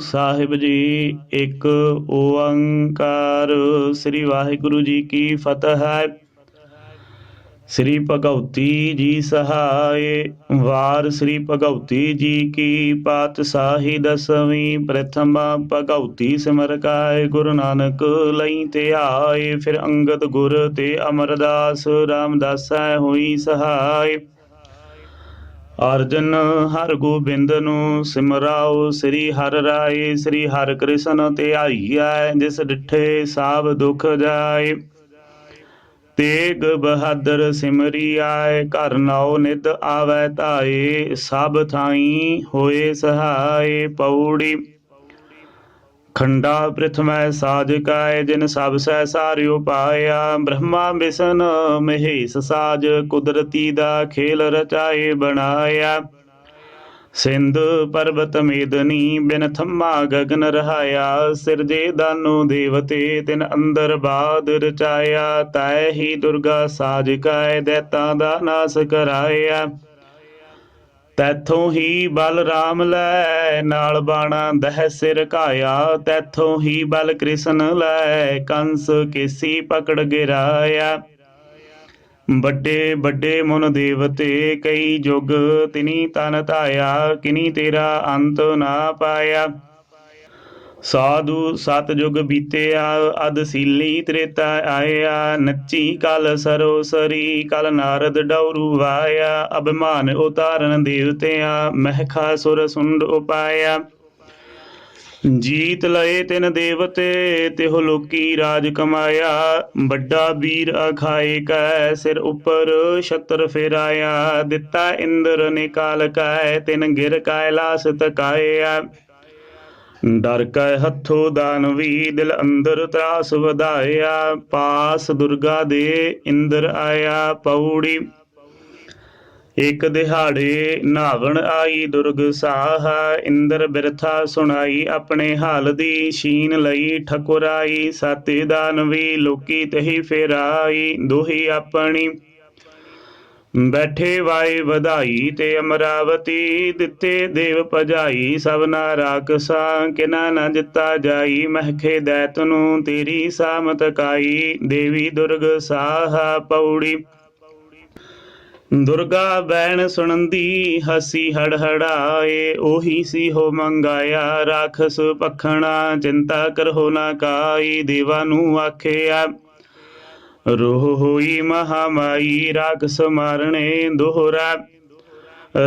ਸਾਹਿਬ ਜੀ, ਇੱਕ ਓੰਕਾਰ। ਸ੍ਰੀ ਵਾਹਿਗੁਰੂ ਜੀ ਕੀ ਫਤਿਹ। ਹੈ ਸ੍ਰੀ ਭਗਉਤੀ ਜੀ ਸਹਾਏ। ਵਾਰ ਸ੍ਰੀ ਭਗਉਤੀ ਜੀ ਕੀ ਪਾਤਸ਼ਾਹੀ ਦਸਵੀਂ। ਪ੍ਰਥਮ ਭਗਉਤੀ ਸਿਮਰ ਕਾਇ ਗੁਰੂ ਨਾਨਕ ਲਈ ਤੇ ਆਏ। ਫਿਰ ਅੰਗਦ ਗੁਰ ਤੇ ਅਮਰਦਾਸ ਰਾਮਦਾਸ ਹੋਈ ਸਹਾਈ ਅਰਜਨ ਹਰ ਗੋਬਿੰਦ ਨੂੰ ਸਿਮਰਾਓ, ਸ੍ਰੀ ਹਰ ਰਾਏ, ਸ੍ਰੀ ਹਰ ਕ੍ਰਿਸ਼ਨ ਤੇ ਧਿਆਈਐ ਜਿਸ ਡਿਠੇ ਸਾਬ ਦੁਖ ਜਾਏ। ਤੇਗ ਬਹਾਦਰ ਸਿਮਰੀ ਆਏ ਘਰ ਨਾਉ ਨਿਤ ਆਵੈ ਧਾਏ, ਸਭ ਥਾਈ ਹੋਏ ਸਹਾਏ ਪੌੜੀ। ਖੰਡਾ ਪ੍ਰਿਥਮੈ ਸਾਜ ਕਾਇ, ਜਿਨ ਸਭ ਸਹਿ ਸਾਰਿਓ ਪਾਇਆ। ਬ੍ਰਹਮਾ ਵਿਸ਼ਨ ਮਹੇਸ਼ ਸਾਜ, ਕੁਦਰਤੀ ਦਾ ਖੇਲ ਰਚਾਏ ਬਣਾਇਆ। ਸਿੰਧ ਪਰਬਤ ਮੇਦਨੀ, ਬਿਨ ਥੰਮਾ ਗਗਨ ਰਹਾਇਆ। ਸਿਰਜੇ ਦਾਨੂ ਦੇਵਤੇ, ਤਿਨ ਅੰਦਰ ਬਾਦ ਰਚਾਇਆ। ਤੈ ਹੀ ਦੁਰਗਾ ਸਾਜ ਕਾਇ, ਦੈਤਾਂ ਦਾ ਨਾਸ ਕਰਾਇਆ। ਤੈਥੋਂ ਹੀ ਬਲ ਰਾਮ ਲੈ, ਨਾਲ ਬਾਣਾ ਦਹਿ ਸਿਰ ਘਾਇਆ। ਤੈਥੋਂ ਹੀ ਬਲ ਕ੍ਰਿਸ਼ਨ ਲੈ, ਕੰਸ ਕੇਸੀ ਪਕੜ ਗਿਰਾਇਆ। ਵੱਡੇ ਵੱਡੇ ਮਨ ਦੇਵਤੇ, ਕਈ ਜੁਗ ਤਿਨੀ ਤਨ ਧਾਇਆ, ਕਿਨੀ ਤੇਰਾ ਅੰਤ ਨਾ ਪਾਇਆ। ਸਾਧੂ ਸਤ ਬੀਤਿਆ ਅਦਸੀਲੀ ਤ੍ਰੇਤਾ ਆਇਆ, ਨੱਚੀ ਕਲ ਸਰੋਸਰੀ, ਕਲ ਨਾਰਦ ਡੌਰੂ ਵਾਇਆ, ਅਭਿਮਾਨ ਉਤਾਰਨ ਦੇਵਤਿਆਂ ਮਹਿਖਾ ਸੁਰ ਸੁੰਡ ਉਪਾਇਆ। ਜੀਤ ਲਏ ਤਿਨ ਦੇਵਤੇ, ਤਿਹੁ ਲੋਕੀ ਰਾਜ ਕਮਾਇਆ। ਵੱਡਾ ਵੀਰ ਅਖਾਏ ਕੈ, ਸਿਰ ਉੱਪਰ ਛਤਰ ਫੇਰਾਇਆ। ਦਿੱਤਾ ਇੰਦਰ ਨੇ ਕਾਲ ਕੈ, ਤਿਨ ਗਿਰ ਕੈਲਾਸ ਤਕਾਇਆ। ਡਰ ਕੈ ਹੱਥੋਂ ਦਾਨਵੀ ਦਿਲ ਅੰਦਰ ਤਰਾਸ ਵਧਾਇਆ। ਪਾਸ ਦੁਰਗਾ ਦੇ ਇੰਦਰ ਆਇਆ, ਪੌੜੀ। ਇਕ ਦਿਹਾੜੇ ਨਾਵਣ ਆਈ ਦੁਰਗ ਸਾਹ, ਇੰਦਰ ਬਿਰਥਾ ਸੁਣਾਈ ਆਪਣੇ ਹਾਲ ਦੀ, ਛੀਨ ਲਈ ਠਕੁਰਾਈ। ਸਾਤੇ ਦਾਨਵੀ ਲੋਕੀ ਤਹੀ ਫੇਰਾਈ, ਦੋਹੀ ਆਪਣੀ। ਬੈਠੇ ਵਾਏ ਵਧਾਈ ਤੇ ਅਮਰਾਵਤੀ, ਦਿੱਤੇ ਦੇਵ ਭਜਾਈ ਸਭਨਾ ਰਾਖਸਾਂ, ਕਿਨਾ ਨ ਦਿੱਤਾ ਜਾਈ, ਮਹਿਖੇ ਦੈਤ ਨੂੰ ਤੇਰੀ ਸਾਮਤ ਕਾਈ, ਦੇਵੀ ਦੁਰਗ ਸਾਹਾ ਪੌੜੀ। ਦੁਰਗਾ ਬੈਣ ਸੁਣੰਦੀ, ਹਸੀ ਹੜਹੜਾਏ, ਉਹੀ ਸੀ ਹੋ ਮੰਗਾਇਆ, ਰਾਖਸ ਪਖਣਾ, ਚਿੰਤਾ ਕਰੋ ਨਾ ਕਾਈ, ਦੇਵਾ ਨੂੰ ਆਖਿਆ। ਰੋਹ ਹੋਈ ਮਹਾਮਾਈ, ਰਾਖਸ ਮਾਰਣੇ ਦੋਹਰਾ।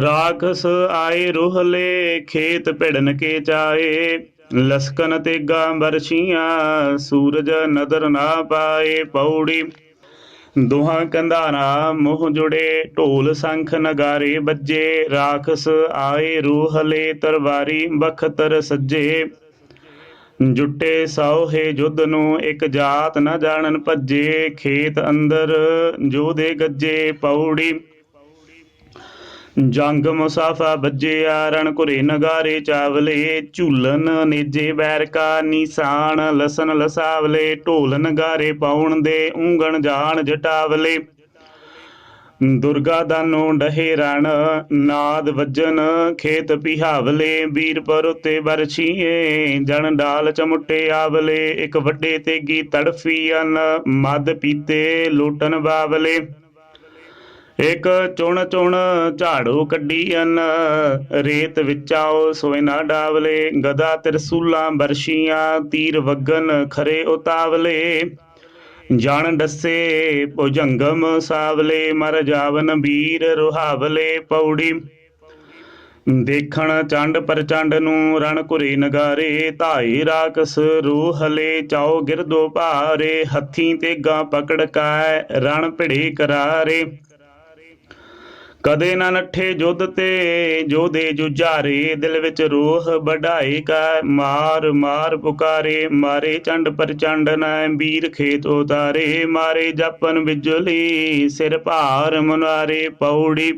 ਰਾਖਸ ਆਏ ਰੋਹਲੇ ਖੇਤ ਭਿੜਨ ਕੇ ਚਾਏ ਲਸਕਨ ਤੇਗਾ ਬਰਛੀਆਂ ਸੂਰਜ ਨਦਰ ਨਾ ਪਾਏ। ਪੌੜੀ ਦੋਹਾਂ ਕੰਧਾਰਾ ਮੋਹ ਜੁੜੇ, ਢੋਲ ਸੰਖ ਨਗਾਰੇ ਵੱਜੇ। ਰਾਖਸ ਆਏ ਰੂਹਲੇ ਤਰਵਾਰੀ ਬਖਤਰ ਸੱਜੇ। ਜੁੱਟੇ ਸੌਹੇ ਜੁੱਧ ਨੂੰ, ਇੱਕ ਜਾਤ ਨਾ ਜਾਣਨ ਭੱਜੇ, ਖੇਤ ਅੰਦਰ ਜੋਦੇ ਗੱਜੇ ਪੌੜੀ। ਜੰਗ ਮੁਸਾਫਾ ਬੱਜਿਆ ਰਣ ਘੁਰੇ ਨਗਾਰੇ ਚਾਵਲੇ, ਝੂਲਨ ਨੇਜੇ ਬੈਰਕਾ ਨਿਸ਼ਾਨ ਲਸਨ ਲਸਾਵਲੇ, ਢੋਲ ਨਗਾਰੇ ਪਾਉਣ ਦੇ, ਉਂਗਣ ਜਾਣ ਜਟਾਵਲੇ। ਦੁਰਗਾ ਦਾਨੋ ਡਹੇ ਰਣ ਨਾਦ ਵੱਜਨ ਖੇਤ ਪਿਹਾਵਲੇ ਵੀਰ ਪਰ ਉਤੇ ਬਰਛੀਏ ਜਣ ਡਾਲ ਚਮੁੱਟੇ ਆਵਲੇ, ਇੱਕ ਵੱਡੇ ਤੇਗੀ ਤੜਫੀਨ ਮਦ ਪੀਤੇ ਲੋਟਨ ਬਾਵਲੇ। ਇੱਕ ਚੁਣ ਚੁਣ ਝਾੜੂ ਕੱਢੀ ਕੱਢੀਨ ਰੇਤ ਵਿਚਾਓ ਸੋਏ ਨਾ ਡਾਵਲੇ ਗਦਾ ਤਿਰਸੂਲਾਂ ਬਰਸ਼ੀਆਂ, ਤੀਰ ਵਗਨ ਖਰੇ ਉਤਾਵਲੇ। ਜਾਣ ਡੱਸੇ ਭੁਜੰਗਮ ਸਾਵਲੇ, ਮਰ ਜਾਵਨ ਵੀਰ ਰੁਹਾਵਲੇ ਪੌੜੀ। ਦੇਖਣ ਚੰਡ ਪ੍ਰਚੰਡ ਨੂੰ ਰਣ ਘੁਰੇ ਨਗਾਰੇ ਧਾਈ ਰਾਕਸ ਰੂਹਲੇ ਚਾਓ ਗਿਰਦੋ ਭਾਰੇ, ਹੱਥੀ ਤੇਗਾ ਪਕੜ ਕੈ ਰਣ ਭਿੜੇ ਕਰਾਰੇ। ਕਦੇ ਨਾ ਨੱਠੇ ਜੁੱਧ ਤੇ ਜੋਦੇ ਜੁਝਾਰੇ, ਦਿਲ ਵਿੱਚ ਰੋਹ ਵਢਾਏ ਕਾ ਮਾਰ ਮਾਰ ਪੁਕਾਰੇ, ਮਾਰੇ ਚੰਡ ਪ੍ਰਚੰਡ ਨਾ ਵੀਰ ਖੇਤ ਉਤਾਰੇ, ਮਾਰੇ ਜਪਨ ਬਿਜਲੀ ਸਿਰ ਭਾਰ ਮੁਨਾਰੇ, ਪੌੜੀ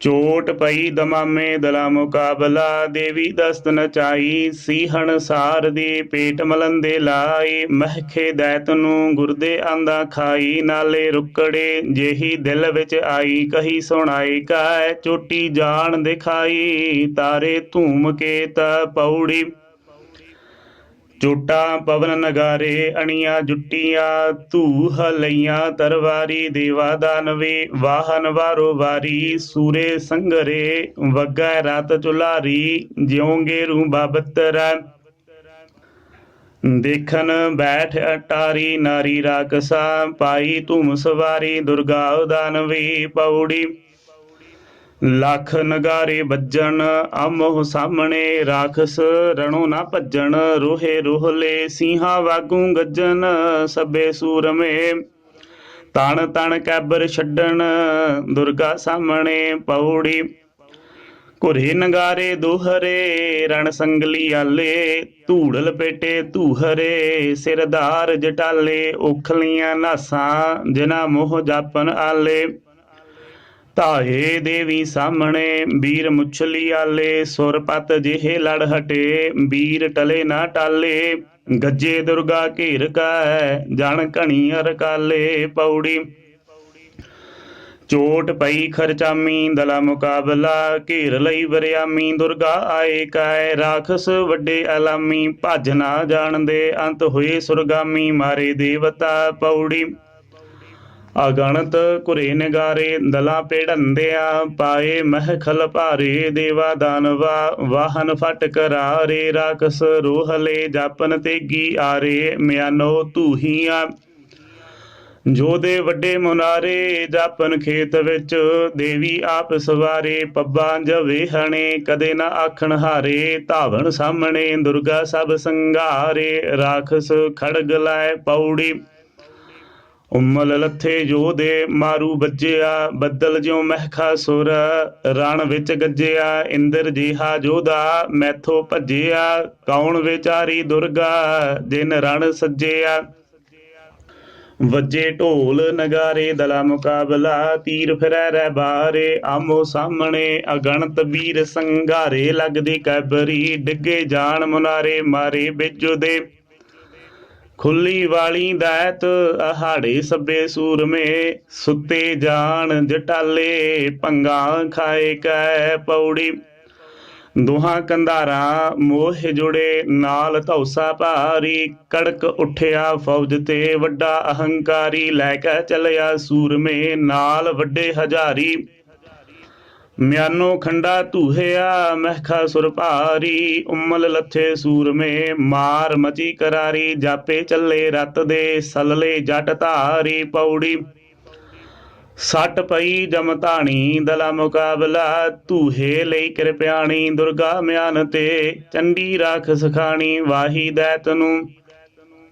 ਚੋਟ ਪਈ ਦਮਾਮੇ ਦਲਾ ਮੁਕਾਬਲਾ, ਦੇਵੀ ਦਸਤ ਨਚਾਈ ਸੀਹਣ ਸਾਰ ਦੀ ਪੇਟ ਮਲੰਦੇ ਲਾਈ, ਮਹਿਖੇ ਦੈਤ ਨੂੰ ਗੁਰਦੇ ਆਂਦਾ ਖਾਈ, ਨਾਲੇ ਰੁਕੜੇ ਜਿਹੀ ਦਿਲ ਵਿੱਚ ਆਈ, ਕਹੀ ਸੁਣਾਈ ਕੈ ਚੋਟੀ ਜਾਣ ਦਿਖਾਈ, ਤਾਰੇ ਧੂਮ ਕੇ ਤ ਪੌੜੀ ਚੋਟਾ ਪਵਨ ਨਗਾਰੇ, ਅਣੀਆਂ ਜੁੱਟੀਆਂ ਧੂ ਹਲਈਆਂ, ਤਰਵਾਰੀ ਦੇਵਾ ਦਾਨਵੇ, ਵਾਹਨ ਵਾਰੋ ਵਾਰੀ, ਸੂਰੇ ਸੰਗਰੇ, ਵਗੈ ਰਤ ਚੁਲਾਰੀ, ਜਿਉਂਗੇ ਰੂ ਬਾਬਤਰਾ। ਦੇਖਨ ਬੈਠ ਅਟਾਰੀ, ਨਾਰੀ ਰਾਕਸਾ, ਪਾਈ ਧੂਮ ਸਵਾਰੀ, ਦੁਰਗਾ ਦਾਨਵੀ, ਪੌੜੀ ਲੱਖ ਨਗਾਰੇ ਵੱਜਣ ਆਮੋ ਸਾਹਮਣੇ ਰਾਖਸ ਰਣੋ ਨਾ ਭੱਜਣ, ਰੋਹੇ ਰੋਹਲੇ ਸਿੰਘਾਂ ਵਾਗੂ ਗੱਜਣ, ਸਭੇ ਸੂਰਮੇ। ਤਣ ਤਣ ਕੈਬਰ ਛੱਡਣ, ਦੁਰਗਾ ਸਾਹਮਣੇ ਪੌੜੀ। ਘੁਰੇ ਨਗਾਰੇ ਦੋਹਰੇ, ਰਣ ਸੰਗਲੀ ਆਲੇ। ਧੂੜ ਲਪੇਟੇ ਧੂਹਰੇ ਸਿਰਦਾਰ ਜਟਾਲੇ ਉਖਲੀਆਂ ਨਾਸਾਂ ਜਿਨਾ ਮੋਹ ਜਾਪਨ ਆਲੇ। ਧਾਏ ਦੇਵੀ ਸਾਹਮਣੇ ਵੀਰ ਮੁਛਲੀ ਆਲੇ, ਸੁਰਪਤ ਜਿਹੇ ਲੜ ਹਟੇ ਵੀਰ ਟਲੇ ਨਾ ਟਾਲੇ, ਗੱਜੇ ਦੁਰਗਾ ਘੇਰ ਕੈ ਜਣ ਘਣੀ ਅਰਕਾਲੇ ਪੌੜੀ। ਚੋਟ ਪਈ ਖਰਚਾਮੀ, ਦਲਾ ਮੁਕਾਬਲਾ ਘੇਰ ਲਈ ਵਰਿਆਮੀ, ਦੁਰਗਾ ਆਏ ਕਾਇ, ਰਾਖਸ ਵੱਡੇ ਅਲਾਮੀ ਭੱਜ ਨਾ ਜਾਣਦੇ, ਅੰਤ ਹੋਏ ਸੁਰਗਾਮੀ, ਮਾਰੇ ਦੇਵਤਾ ਪੌੜੀ। ਅਗਣਤ ਕੁਰੇ ਨਗਾਰੇ, ਦਲਾ ਪੇੜੰਦਿਆ ਪਾਏ ਮਹਿਖਲ ਭਾਰੇ, ਦੇਵਾ ਦਾਨਵਾ, ਵਾਹਨ ਫਟ ਕਰਾਰੇ ਰਾਕਸ ਰੋਹਲੇ ਜਾਪਨ ਤੇਗੀ ਆਰੇ, ਮਿਆਨੋ ਧੂਹੀਆਂ। ਜੋਦੇ ਵੱਡੇ ਮੁਨਾਰੇ, ਜਾਪਨ ਖੇਤ ਵਿੱਚ, ਦੇਵੀ ਆਪ ਸਵਾਰੇ, ਪੱਬਾਂ ਜਵੇ ਹਣੇ, ਕਦੇ ਨਾ ਆਖਣ ਹਾਰੇ, ਧਾਵਣ ਸਾਹਮਣੇ, ਦੁਰਗਾ ਸਭ ਸੰਘਾਰੇ, ਰਾਖਸ ਖੜਗ ਲਾਇ ਪੌੜੀ। ਉਮਲ ਲੱਥੇ ਜੋ ਦੇ ਮਾਰੂ ਵੱਜਿਆ ਬੱਦਲ ਜਿਉ ਮਹਿਖਾ ਸੁਰ, ਰਣ ਵਿੱਚ ਗੱਜਿਆ, ਇੰਦਰ ਜੀਹਾ ਜੋਦਾ ਮੈਥੋਂ ਭੱਜਿਆ, ਕੌਣ ਵਿਚਾਰੀ ਦੁਰਗਾ, ਜਿਨ ਰਣ ਸੱਜਿਆ। ਵੱਜੇ ਢੋਲ ਨਗਾਰੇ, ਦਲਾ ਮੁਕਾਬਲਾ, ਤੀਰ ਫਿਰੈ ਰਹਿ ਬਾਰੇ ਆਮੋ ਸਾਹਮਣੇ ਅਗਣਤ ਵੀਰ ਸੰਘਾਰੇ, ਲੱਗਦੀ ਕੈਬਰੀ, ਡਿੱਗੇ ਜਾਣ ਮੁਨਾਰੇ, ਮਾਰੇ ਬਿਜੋ ਦੇ ਖੁੱਲੀ ਵਾਲੀ ਦੈਤ ਅਹਾੜੇ ਸੱਬੇ ਸੂਰਮੇ, ਸੁੱਤੇ ਜਾਣ ਜਟਾਲੇ ਭੰਗਾ ਖਾਏ ਕੈ ਪੌੜੀ। ਦੋਹਾਂ ਕੰਧਾਰਾਂ ਮੋਹ ਜੁੜੇ, ਨਾਲ ਧੌਸਾ ਭਾਰੀ, ਕੜਕ ਉੱਠਿਆ ਫੌਜ ਤੇ ਵੱਡਾ ਅਹੰਕਾਰੀ, ਲੈ ਕੇ ਚੱਲਿਆ ਸੂਰਮੇ, ਨਾਲ ਵੱਡੇ ਹਜ਼ਾਰੀ। ਮਿਆਨੋ ਖੰਡਾ ਧੂਹਿਆ, ਮਹਿਖਾ ਸੁਰ ਭਾਰੀ, ਉਮਲ ਲੱਥੇ ਸੂਰਮੇ, ਮਾਰ ਮਚੀ ਕਰਾਰੀ, ਜਾਪੇ ਚੱਲੇ ਰਤ ਦੇ, ਸਲਲੇ ਜਟ ਧਾਰੀ, ਪੌੜੀ ਸੱਟ ਪਈ ਜਮਤਾਣੀ ਦਲਾ ਮੁਕਾਬਲਾ ਧੂਹੇ ਲਈ ਕਿਰਪਿਆਣੀ, ਦੁਰਗਾ ਮਿਆਨ ਤੇ ਚੰਡੀ ਰਾਖ ਸਖਾਣੀ, ਵਾਹੀ ਦੈਤ ਨੂੰ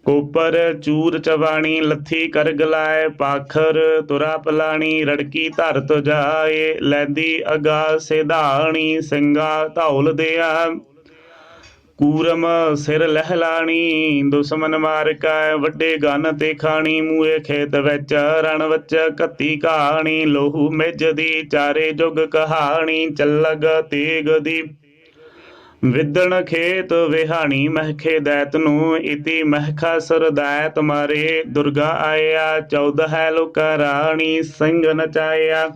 ਕੋਪਰ, ਚੂਰ ਚਵਾਣੀ ਲੱਥੀ ਕਰ ਗਲਾਏ ਪਾਖਰ ਤੁਰਾ ਪਲਾਣੀ, ਰੜਕੀ ਧਰਤ ਜਾਏ, ਲੈਂਦੀ ਅਗਾ ਸਿਧਾਣੀ ਸਿੰਘਾ ਧੌਲ ਦਿਆ। ਕੂਰਮ ਸਿਰ ਲਹਿਲਾਣੀ ਦੁਸ਼ਮਨ ਮਾਰ ਕੈ ਵੱਡੇ ਗਨ ਤੇ ਖਾਣੀ ਮੂਏ ਖੇਤ ਵਿੱਚ ਰਣ ਵਿੱਚ ਕੱਤੀ ਕਹਾਣੀ ਲੋਹੂ ਮਿਜ ਦੀ ਚਾਰੇ ਜੁਗ ਕਹਾਣੀ, ਚੱਲਗ ਤੇਗ ਦੀ ਵਿਦਣ ਖੇਤ ਵਿਹਾਣੀ ਮਹਿਖੇ ਦੈਤ ਨੂੰ, ਇਤੀ ਮਹਿਖਾ ਸਰਦੈਤ ਮਾਰੇ, ਦੁਰਗਾ ਆਇਆ 14 ਹੈ ਲੋਕ ਰਾਣੀ, ਸਿੰਘ ਨਚਾਇਆ।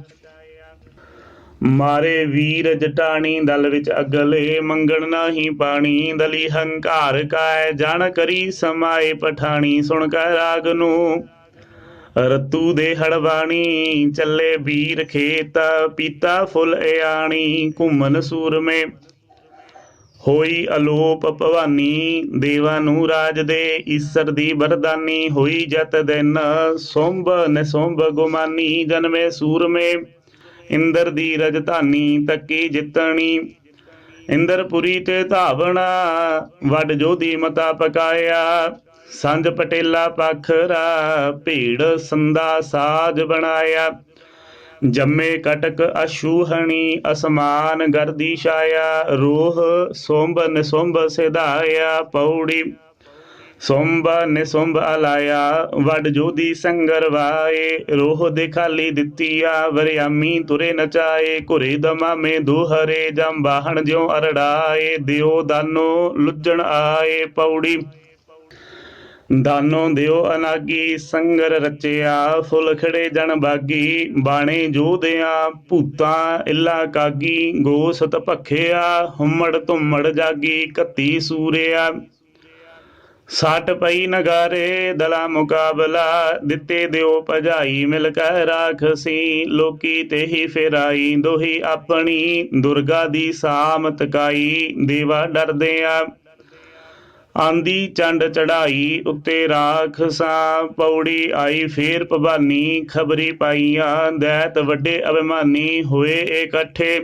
ਮਾਰੇ ਵੀਰ ਜਟਾਣੀ, ਦਲ ਵਿੱਚ ਅਗਲੇ ਮੰਗਣ ਨਾਹੀ ਪਾਣੀ, ਦਲੀ ਹੰਕਾਰ ਕਾਇ, ਜਾਣ ਕਰੀ ਸਮਾਏ ਪਠਾਣੀ, ਸੁਣ ਕਾ ਰਾਗ ਨੂੰ। ਰਤੂ ਦੇ ਹੜਵਾਣੀ, ਚੱਲੇ ਵੀਰ ਖੇਤ, ਪੀਤਾ ਫੁੱਲ ਇਆਣੀ ਘੁੰਮਨ ਸੂਰਮੇ। ਹੋਈ ਅਲੋਪ ਭਵਾਨੀ, ਦੇਵਾਂ ਨੂੰ ਰਾਜ ਦੇ, ਈਸਰ ਦੀ ਬਰਦਾਨੀ ਹੋਈ ਜਤ ਦਿਨ। ਸੋਂਭ ਨਿਸੋਂਭ ਗੁਮਾਨੀ, ਜਨਮੇ ਸੂਰਮੇ। ਇੰਦਰ ਦੀ ਰਜਧਾਨੀ ਤੱਕੀ ਜਿੱਤਣੀ। ਇੰਦਰਪੁਰੀ ਤੇ ਧਾਵਣਾ, ਵੱਡ ਜੋਧੀ ਮਤਾ ਪਕਾਇਆ। ਸੰਜ ਪਟੇਲਾ ਪਖਰਾ, ਭੀੜ ਸੰਦਾ ਸਾਜ ਬਣਾਇਆ। ਜੰਮੇ ਕਟਕ ਅਸ਼ੂਹਣੀ ਅਸਮਾਨ ਗਰਦੀ ਛਾਇਆ, ਰੋਹ ਸੋਂਭ ਨਿਸੋਂਭ ਸਿਧਾਇਆ ਪੌੜੀ। ਸੋਂਬ ਨਿਸੁੰਭ ਅਲਾਇਆ, ਵਡ ਜੋਦੀ ਸੰਗਰ ਰੋਹ ਦੇ ਖਾਲੀ ਦਿੱਤੀ ਆ, ਵਰਿਆਮੀ ਤੁਰੇ ਨਚਾਏ ਘੁਰੇ ਦਮਾਮੇ ਦੁਹਰੇ ਜਮ ਬਾਹਣ ਜਿਉ ਅਰੜਾਏ। ਦਿਓ ਦਾਨੋ ਲੁੱਜਣ ਆਏ ਪੌੜੀ। ਦਾਨੋ ਦਿਓ ਅਨਾਗੀ, ਸੰਗਰ ਰਚਿਆ, ਫੁੱਲ ਖੜੇ ਜਣ ਬਾਗੀ, ਬਾਣੇ ਜੋਧਿਆਂ ਭੂਤਾਂ ਇਲਾ ਕਾਗੀ, ਗੋਸਤ ਭਖਿਆ, ਹੁਮੜ ਧੁੰਮੜ ਜਾਗੀ, ਕੱਤੀ ਸੂਰਿਆ। ਸੱਟ ਪਈ ਨਗਾਰੇ, ਦਲਾ ਮੁਕਾਬਲਾ, ਦਿੱਤੇ ਦਿਓ ਭਜਾਈ, ਮਿਲ ਕੇ ਰਾਖਸੀ, ਲੋਕੀ ਤੇ ਹੀ ਫੇਰਾਈ, ਦੋਹੀ ਆਪਣੀ, ਦੁਰਗਾ ਦੀ ਸਾਮ ਤਕਾਈ, ਦੇਵਾ ਡਰਦੇ ਆ ਆਂਦੀ ਚੰਡ ਚੜਾਈ ਉੱਤੇ ਰਾਖਸਾ ਪੌੜੀ ਆਈ ਫੇਰ ਭਵਾਨੀ, ਖਬਰੀ ਪਾਈਆਂ, ਦੈਤ ਵੱਡੇ ਅਭਿਮਾਨੀ ਹੋਏ ਇਕੱਠੇ।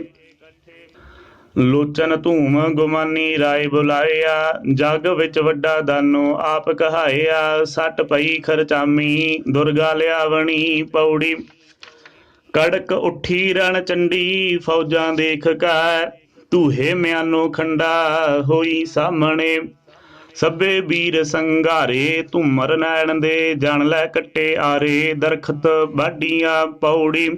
ਲੋਚਨ ਧੂਮ ਗੁਮਾਨੀ ਰਾਏ ਬੁਲਾਇਆ, ਜਗ ਵਿੱਚ ਵੱਡਾ ਦਾਨੋ ਆਪ ਕਹਾਇਆ, ਸੱਟ ਪਈ ਖਰਚਾਮੀ, ਦੁਰਗਾ ਲਿਆਵਣੀ ਪੌੜੀ। ਕੜਕ ਉੱਠੀ ਰਣ ਚੰਡੀ, ਫੌਜਾਂ ਦੇਖ ਕੈ, ਧੂਹੇ ਮਿਆਨੋ ਖੰਡਾ ਹੋਈ ਸਾਹਮਣੇ। ਸਭੇ ਵੀਰ ਸੰਘਾਰੇ ਧੂਮਰ ਨੈਣ ਦੇ, ਜਣ ਲੈ ਕੱਟੇ ਆਰੇ, ਦਰਖਤ ਬਾਡੀਆਂ ਪੌੜੀ।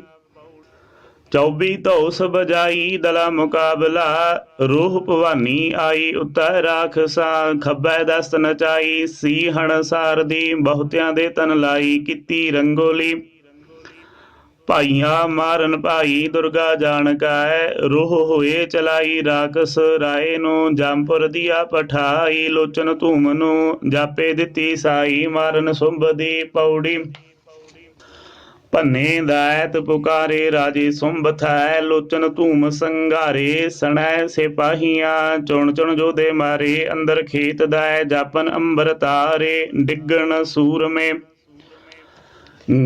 ਚੌਬੀ ਧੌਸ ਬਜਾਈ ਦਲਾ ਮੁਕਾਬਲਾ, ਰੂਹ ਭਵਾਨੀ ਆਈ ਉਤੈ ਰਾਖਸਾ, ਖੱਬੈ ਦਸਤ ਨਚਾਈ ਸੀ ਹਣਸਾਰ ਦੀ ਬਹੁਤਿਆਂ ਦੇ ਤਨ ਲਾਈ, ਕੀਤੀ ਰੰਗੋਲੀ। ਭਾਈਆਂ ਮਾਰਨ ਭਾਈ ਦੁਰਗਾ ਜਾਣ ਕੈ ਰੋਹ ਹੋਏ ਚਲਾਈ ਰਾਕਸ ਰਾਏ ਨੂੰ, ਜੰਪੁਰ ਦੀਆ ਪਠਾਈ, ਲੋਚਨ ਧੂਮ ਨੂੰ, ਜਾਪੇ ਦਿੱਤੀ ਸਾਈ, ਮਾਰਨ ਸੁੰਭ ਦੀ ਪੌੜੀ। ਭੰਨੇ ਦਾਇਤ ਪੁਕਾਰੇ, ਰਾਜੇ ਸੁੰਭ ਥੈ ਲੋਚਨ ਧੂਮ ਸੰਘਾਰੇ, ਸਣੈ ਸਿਪਾਹੀਆਂ, ਚੁਣ ਚੁਣ ਜੋਧੇ ਮਾਰੇ, ਅੰਦਰ ਖੇਤ ਦਾਇ, ਜਾਪਨ ਅੰਬਰ ਤਾਰੇ, ਡਿੱਗਣ ਸੂਰਮੇ।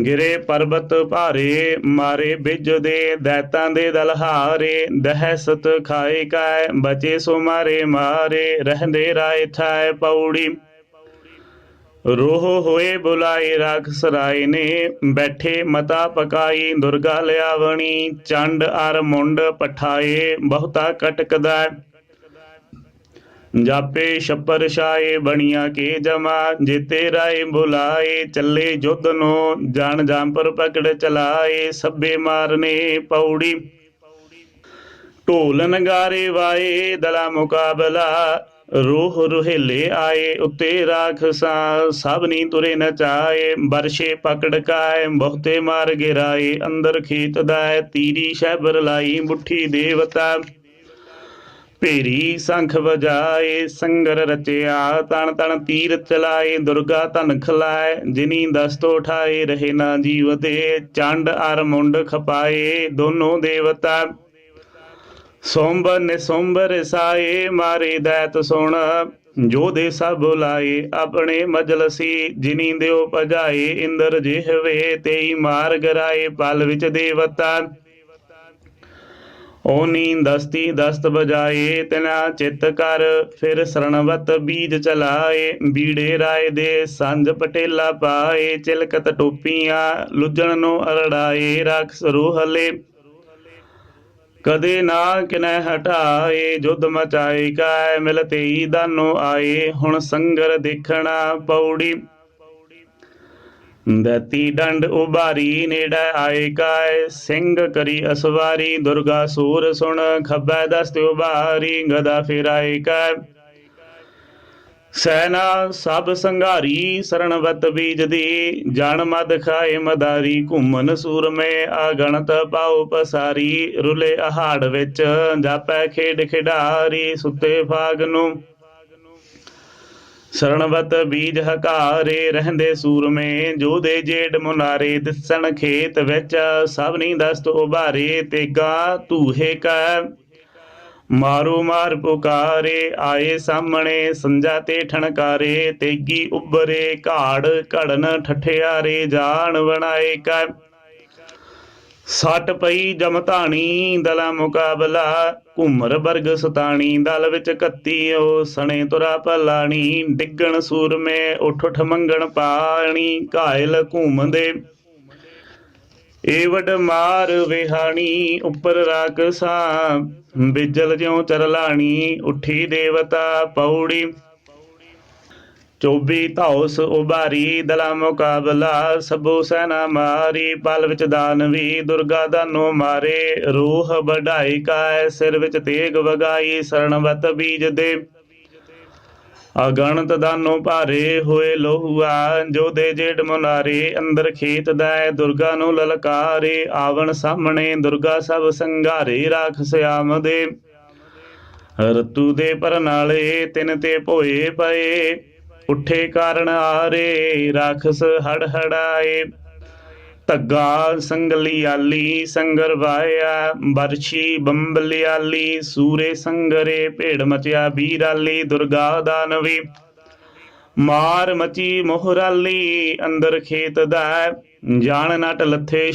ਗਿਰੇ ਪਰਬਤ ਭਾਰੇ, ਮਾਰੇ ਬਿਜ ਦੇ, ਦੈਤਾਂ ਦੇ ਦਲਹਾਰੇ ਦਹਿਸਤ ਖਾਏ ਕਾਇ, ਬਚੇ ਸੋ ਮਾਰੇ ਮਾਰੇ, ਰਹਿੰਦੇ ਰਾਏ ਥਾਏ ਪੌੜੀ। ਰੋਹ ਹੋਏ ਬੁਲਾਏ ਰਾਖਸ ਰਾਏ ਨੇ, ਬੈਠੇ ਮਤਾ ਪਕਾਈ ਦੁਰਗਾ ਲਿਆਵਣੀ, ਚੰਡ ਅਰ ਮੁੰਡ ਪਠਾਏ, ਬਹੁਤਾ ਕਟਕਦਾ। ਜਾਪੇ ਛੱਪਰ ਛਾਏ ਬਣੀਆਂ ਕੇ ਜਮਾ ਜੇਤੇ ਰਾਏ ਬੁਲਾਏ, ਚੱਲੇ ਜੁੱਧ ਨੂੰ, ਜਾਣ ਜਾਂਪਰ ਪਕੜ ਚਲਾਏ, ਸੱਬੇ ਮਾਰਨੇ ਪੌੜੀ। ਢੋਲ ਨਗਾਰੇ ਵਾਏ, ਦਲਾ ਮੁਕਾਬਲਾ, ਰੋਹ ਰੁਹੇਲੇ ਆਏ, ਉਤੇ ਰਾਖਸਾ ਸਭਨੀ ਤੁਰੇ ਨਚਾਏ ਬਰਸ਼ੇ ਪਕੜ ਕਾਏ ਬਹੁਤੇ ਮਾਰ ਗਿਰਾਏ, ਅੰਦਰ ਖੇਤ ਦਾ ਤੀਰੀ ਸ਼ੈਬਰ ਲਾਈ, ਮੁੱਠੀ ਦੇਵਤਾ। ਭੇਰੀ ਸੰਖ ਵਜਾਏ, ਸੰਗਰ ਰਚਿਆ ਤਣ ਤਣ ਤੀਰ ਚਲਾਏ, ਦੁਰਗਾ ਧਨ ਖਲਾਏ, ਜਿਨੀ ਦਸਤੋ ਉਠਾਏ ਰਹੇ ਨਾ ਜੀਵ ਚੰਡ ਅਰ ਮੁੰਡ ਖਪਾਏ, ਦੋਨੋਂ ਦੇਵਤਾ ਸੋਂਬ ਨਿਸੁੰਬ ਰਸਾਏ, ਮਾਰੇ ਦੈਤ ਸੁਣ, ਜੋ ਦੇ ਸਭ ਬੁਲਾਏ ਆਪਣੇ ਮਜਲਸੀ, ਜਿਨੀ ਦਿਓ ਭਜਾਏ ਇੰਦਰ ਜਿਹਵੇ ਤੇਈ ਮਾਰ ਗਰਾਏ ਪਲ ਵਿੱਚ ਦੇਵਤਾ ਓਨੀ ਦਸਤੀ, ਦਸਤ ਬਜਾਏ, ਤਿਨਾ ਚਿਤ ਕਰ, ਫਿਰ ਸਰਣਵਤ ਬੀਜ ਚਲਾਏ, ਬੀੜੇ ਰਾਏ ਦੇ ਸੰਜ ਪਟੇਲਾ ਪਾਏ, ਚਿਲਕਤ ਟੋਪੀਆਂ ਲੁੱਜਣ ਨੂੰ ਅਰੜਾਏ, ਰਖਸ ਰੋਹਲੇ ਕਦੇ ਨਾ ਕਿਨੈ ਹਟਾਏ ਜੁਦ ਮਚਾਏ, ਕਾਇ ਮਿਲਤੇ ਹੀ ਦਾਨੋ ਆਏ, ਹੁਣ ਸੰਗਰ ਦੇਖਣਾ ਪੌੜੀ ਦਤੀ ਡੰਡ ਉਬਾਰੀ ਨੇੜੇ ਆਏ ਕਾਇ ਸਿੰਘ ਕਰੀ ਅਸਵਾਰੀ, ਦੁਰਗਾ ਸੂਰ ਸੁਣ ਖੱਬੈ ਦਸਤ ਉਬਾਰੀ ਗਦਾ ਫਿਰਾਏ ਕਾਇ ਸੈਨਾ ਸਭ ਸੰਘਾਰੀ, ਸਰਣਵਤ ਬੀਜ ਦੀ ਜਨ ਮਦ ਖਾਏ ਮਦਾਰੀ ਘੁੰਮਨ ਸੂਰਮੇ ਅਗਣਤ ਪਾਉ ਪਸਾਰੀ, ਰੁਲੇ ਅਹਾੜ ਵਿੱਚ ਜਾਪੈ ਖੇਡ ਖਿਡਾਰੀ, ਸੁੱਤੇ ਫਾਗ ਨੂੰ ਸਰਣਵਤ ਬੀਜ ਹਕਾਰੇ ਰਹਿੰਦੇ ਸੂਰਮੇ ਜੋਦੇ ਜੇਡ ਮੁਨਾਰੇ ਦਿਸਣ ਖੇਤ ਵਿੱਚ ਸਭਨੀ ਦਸਤ ਉਭਾਰੇ ਤੇਗਾ ਧੂਹੇ ਕਾ ਮਾਰੂ ਮਾਰ ਪੁਕਾਰੇ, ਆਏ ਸਾਹਮਣੇ ਸੰਜਾ ਤੇ ਠਣਕਾਰੇ, ਤੇਗੀ ਉੱਭਰੇ ਘਾੜ ਘੜਨ ਠਠਿਆਰੇ ਜਾਣ ਬਣਾਏ ਕਾ ਸੱਟ ਪਈ ਜਮਤਾਣੀ ਦਲਾ ਮੁਕਾਬਲਾ, ਘੁੰਮਰ ਵਰਗ ਸਤਾਣੀ, ਦਲ ਵਿੱਚ ਕੱਤੀ ਓ ਸਣੇ ਤੁਰਾ ਭਲਾਣੀ ਡਿੱਗਣ ਸੂਰਮੇ ਉੱਠ ਉੱਠ ਮੰਗਣ ਪਾਣੀ, ਘਾਇਲ ਘੁੰਮਦੇ। ਏਵਡ ਮਾਰ ਵਿਹਾਣੀ, ਉੱਪਰ ਰਾਕਸਾ ਬਿਜਲ ਜਿਉ ਚਰਲਾਣੀ, ਉੱਠੀ ਦੇਵਤਾ ਪੌੜੀ। ਚੋਬੀ ਧੌਸ ਉਬਾਰੀ ਦਲਾ ਮੁਕਾਬਲਾ, ਸਭੋ ਸੈਨਾ ਮਾਰੀ, ਪਲ ਵਿੱਚ ਦਾਨਵੀ ਦੁਰਗਾ ਦਾਨੋ ਮਾਰੇ ਰੂਹ ਵਢਾਈ ਕਾਇ, ਸਿਰ ਵਿੱਚ ਤੇਗ ਵਗਾਈ ਸਰਣਵਤ ਬੀਜ ਦੇ ਅਗਣਤ ਦਾਨੋ ਭਾਰੇ ਹੋਏ ਲੋਹੁਆ ਜੋ ਦੇ ਜੇਡ ਮੁਨਾਰੇ ਅੰਦਰ ਖੇਤ ਦੈ ਦੁਰਗਾ ਨੂੰ ਲਲਕਾਰੇ, ਆਵਣ ਸਾਹਮਣੇ, ਦੁਰਗਾ ਸਭ ਸੰਘਾਰੇ ਰਾਖ ਸਿਆਮ ਦੇ ਰਤੂ ਦੇ ਪਰਨਾਲੇ, ਤਿਨ ਤੇ ਭੋਏ ਪਏ। ਉੱਠੇ ਕਾਰਨ ਆਰੇ, ਰਾਖਸ ਹੜ ਹੜਾਏ ਧੱਗਾ ਸੰਗਲਿਆਲੀ ਸੰਗਰ ਬਰਛੀ ਬੰਬਲਿਆਲੀ ਸੂਰੇ ਸੰਗਰੇ ਭੇੜ ਮਚਿਆ ਬੀਰਾਲੀ, ਦੁਰਗਾ ਦਾਨਵੀ ਮਾਰ ਮਚੀ ਮੋਹਰਾਲੀ, ਅੰਦਰ ਖੇਤ ਦਾ, ਜਾਣ ਨਟ ਲੱਥੇ